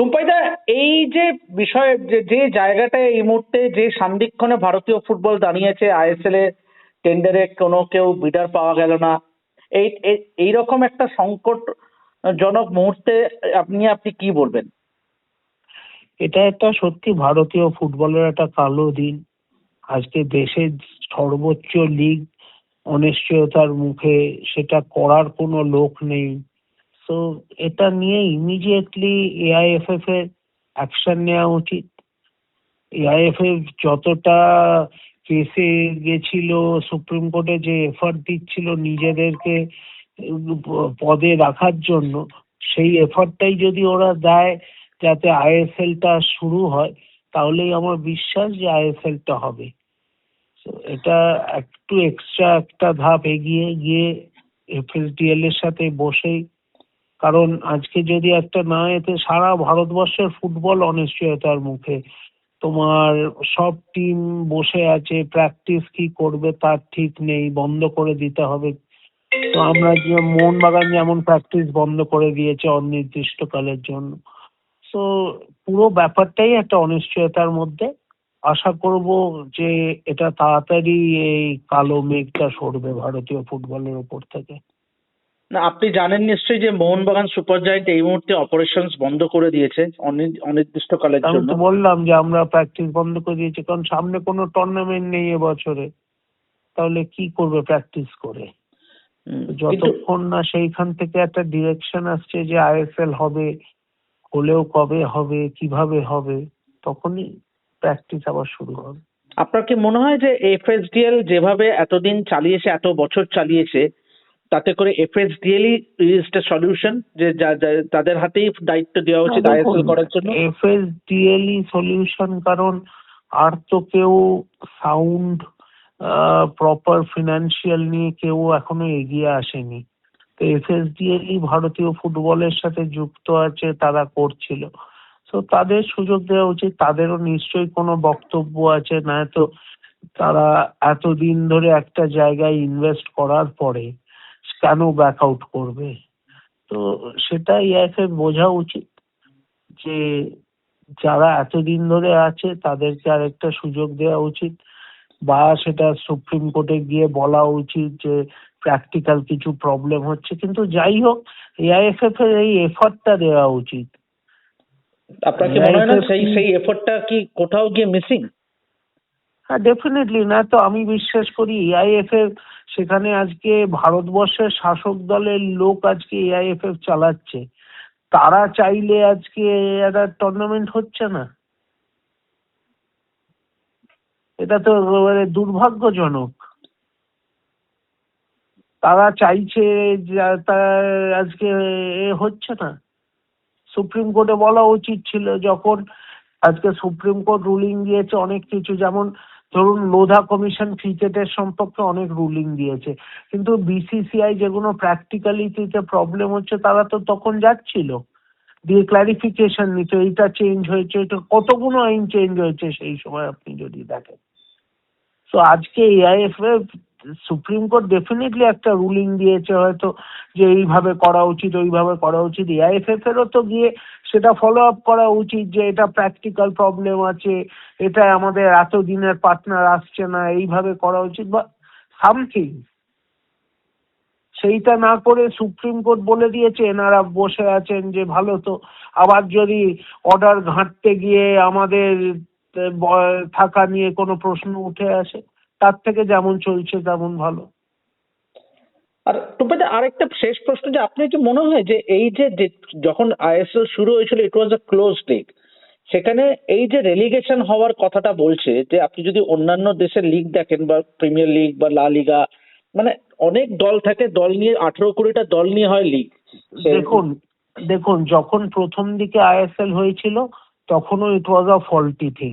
টুম্পাইদা, এই যে বিষয়, যে জায়গাটায় এই মুহূর্তে যে সান্দিক্ষণে ভারতীয় ফুটবল দাঁড়িয়েছে আইএসএল এ টেন্ডারে কোনো কেউ বিডার পাওয়া গেল না। এই, এই- রকম একটা সংকট জনক মুহূর্তে আপনি আপনি কি বলবেন? এটা একটা সত্যি ভারতীয় ফুটবলের একটা কালো দিন। আজকে দেশের সর্বোচ্চ লিগ অনিশ্চয়তার মুখে সেটা করার কোনো লোক নেই। তো এটা নিয়ে ইমিডিয়েটলি এআইএফএফ এর অ্যাকশন নেওয়া উচিত। এআইএফএফ যতটা কেসে গেছিল সুপ্রিম কোর্টে যে এফার্ট দিচ্ছিল নিজেদেরকে পদে রাখার জন্য, সেই এফার্টটাই যদি ওরা দেয় যাতে আইএসএল টা শুরু হয়, তাহলেই আমার বিশ্বাস যে আইএসএল টা হবে। এটা একটু এক্সট্রা একটা ধাপ এগিয়ে গিয়ে এফএসডিএল এর সাথে বসেই কারণ আজকে যদি একটা না এতে সারা ভারতবর্ষের ফুটবল অনিশ্চয়তার মুখে, তোমার সব টিম বসে আছে প্র্যাকটিস কি করবে তার ঠিক নেই, বন্ধ করে দিতে হবে। তো আমরা যে মোহনবাগান যেমন প্র্যাকটিস বন্ধ করে দিয়েছে অনির্দিষ্টকালের জন্য। তো পুরো ব্যাপারটাই একটা অনিশ্চয়তার মধ্যে। আশা করব যে এটা তাড়াতাড়ি এই কালো মেঘটা সরবে ভারতীয় ফুটবলের উপর থেকে। না আপনি জানেন নিশ্চয়ই যে মোহনবাগান সুপার জায়েন্ট এই মুহূর্তে অপারেশনস বন্ধ করে দিয়েছে অনি- অনির্দিষ্টকালের আমি জন্য। তো বললাম যে আমরা প্র্যাকটিস বন্ধ করে দিয়েছি কারণ সামনে কোনো টুর্নামেন্ট নেই এবছরে। তাহলে কি করবে প্র্যাকটিস করে? যতক্ষণ না সেইখান থেকে একটা ডিরেকশন আসছে যে আইএসএল হবে হলেও কবে হবে কীভাবে হবে তখনই প্র্যাকটিস আবার শুরু হবে। আপনার কি মনে হয় যে এফএসডিএল যেভাবে এতদিন চালিয়েছে এত বছর চালিয়েছে তাতে করে এফএসডিএলই ইজ দ্য সলিউশন যে তাদের হাতেই দায়িত্ব দেওয়া উচিত আইএসএল করার জন্য। এফএসডিএলই সলিউশন কারণ আর তো কেউ সাউন্ড প্রপার ফিনান্সিয়াল নিয়ে কেউ এখনও এগিয়ে আসেনি। তো এফএসডিএলই ভারতীয় ফুটবলের সাথে যুক্ত আছে তারা করছিল। তো তাদের সুযোগ দেওয়া উচিত তাদেরও নিশ্চয়ই কোনো বক্তব্য আছে না তো তারা এতদিন ধরে একটা জায়গায় ইনভেস্ট করার পরে কেন ব্যাক আউট করবে? তো সেটা ইআইএফএফ বোঝা উচিত যে যারা এতদিন ধরে আছে তাদেরকে আরেকটা সুযোগ দেওয়া উচিত বা সেটা সুপ্রিম কোর্টে গিয়ে বলা উচিত যে প্র্যাকটিক্যাল কিছু প্রবলেম হচ্ছে। কিন্তু যাই হোক এআইএফএফ এর এই এফর্টটা দেওয়া উচিত। আপনার কি মনে হয় না সেই সেই এফোর্টটা কি কোথাও গিয়ে মিসিং হ্যাঁ ডেফিনেটলি না তো আমি বিশ্বাস করি এআইএফএফ সেখানে আজকে ভারতবর্ষের শাসক দলের লোক আজকে এআইএফএফ চালাচ্ছে। তারা চাইলে আজকে একটা টুর্নামেন্ট হচ্ছে না। এটা তো একেবারে দুর্ভাগ্যজনক। তারা চাইছে আজকে এ হচ্ছে না। সুপ্রিম কোর্টে বলা উচিত ছিল যখন আজকে সুপ্রিম কোর্ট রুলিং দিয়েছে অনেক কিছু, যেমন ধরুন লোধা কমিশন ক্রিকেটের সম্পর্কে অনেক রুলিং দিয়েছে। কিন্তু বিসিসিআই যেগুলো প্র্যাকটিক্যালিটিতে প্রবলেম হচ্ছে, তারা তো তখন যাচ্ছিল। দিয়ে ক্লারিফিকেশন নিত, এইটা চেঞ্জ হয়েছে এটা কতগুলো আইন চেঞ্জ হয়েছে সেই সময় আপনি যদি দেখেন। তো আজকে এআইএফএফ সুপ্রিম কোর্ট ডেফিনেটলি একটা রুলিং দিয়েছে হয়তো যে এইভাবে করা উচিত, ওইভাবে করা উচিত। এআইএফএফ এরও তো গিয়ে সেটা ফলো আপ করা উচিত যে এটা প্র্যাকটিক্যাল প্রবলেম আছে, এটা আমাদের এত দিনের পার্টনার আসছে না, এইভাবে করা উচিত বা সামথিং সেইটা না করে সুপ্রিম কোর্ট বলে দিয়েছে, এনারা বসে আছেন যে ভালো তো। আবার যদি অর্ডার ঘাঁটতে গিয়ে আমাদের থাকা নিয়ে কোনো প্রশ্ন উঠে আসে। তার থেকে যেমন চলছে তেমন ভালো। আর টুপাতে আরেকটা শেষ প্রশ্ন যে আপনি কি মনে হয় যে এই যে যখন আইএসএল শুরু হয়েছিল ইট ওয়াজ আ ক্লোজ লিগ সেখানে এই যে রেলিগেশন হওয়ার কথাটা বলছে যে আপনি যদি অন্যান্য দেশের লিগ দেখেন বা প্রিমিয়ার লিগ বা লা লিগা মানে অনেক দল থাকে দল নিয়ে আঠেরো কুড়িটা দল নিয়ে হয় লিগ দেখুন দেখুন যখন প্রথম দিকে আইএসএল হয়েছিল তখনও ইট ওয়াজ আ ফল্টি থিং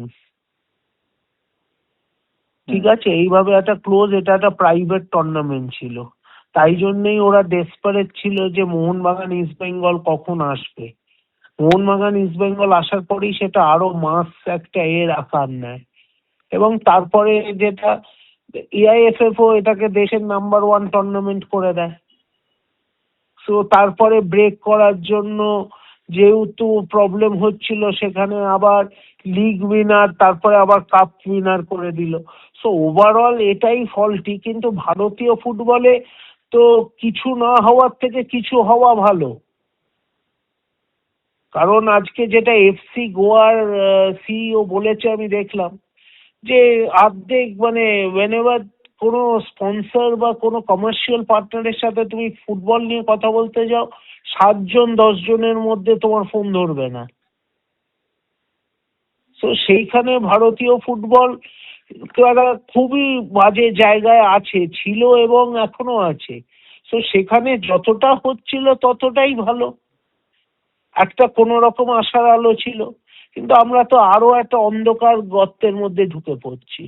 ঠিক আছে এইভাবে একটা ক্লোজ এটা একটা প্রাইভেট টুর্নামেন্ট ছিল। তাই জন্যই ওরা ডেসপারেট ছিল যে মোহনবাগান ইস্ট বেঙ্গল কখন আসবে। মোহনবাগান ইস্ট বেঙ্গল আসার পরেই সেটা আরও মাস একটা এর আকার নেয়। এবং তারপরে যেটা এআইএফএফ ও এটাকে দেশের নাম্বার ওয়ান টুর্নামেন্ট করে দেয়। সো তারপরে ব্রেক করার জন্য যেহেতু প্রবলেম হচ্ছিল সেখানে আবার লিগ উইনার তারপরে আবার কাপ উইনার করে দিল। সো ওভারঅল এটাই ফলটি কিন্তু ভারতীয় ফুটবলে তো কিছু না হওয়ার থেকে কিছু হওয়া ভালো। কারণ আজকে যেটা এফসি গোয়ার সিইও বলেছে, আমি দেখলাম, যে অর্ধেক মানে ওয়েনেভার কোনো স্পন্সর বা কোনো কমার্শিয়াল পার্টনারের সাথে তুমি ফুটবল নিয়ে কথা বলতে যাও, সাতজন দশ জনের মধ্যে তোমার ফোন ধরবে না। তো সেইখানে ভারতীয় ফুটবল তো একটা খুবই বাজে জায়গায় আছে, ছিল এবং এখনও আছে। তো সেখানে যতটা হচ্ছিল ততটাই ভালো। একটা কোনো রকম আশার আলো ছিল। কিন্তু আমরা তো আরও একটা অন্ধকার গর্তের মধ্যে ঢুকে পড়ছি।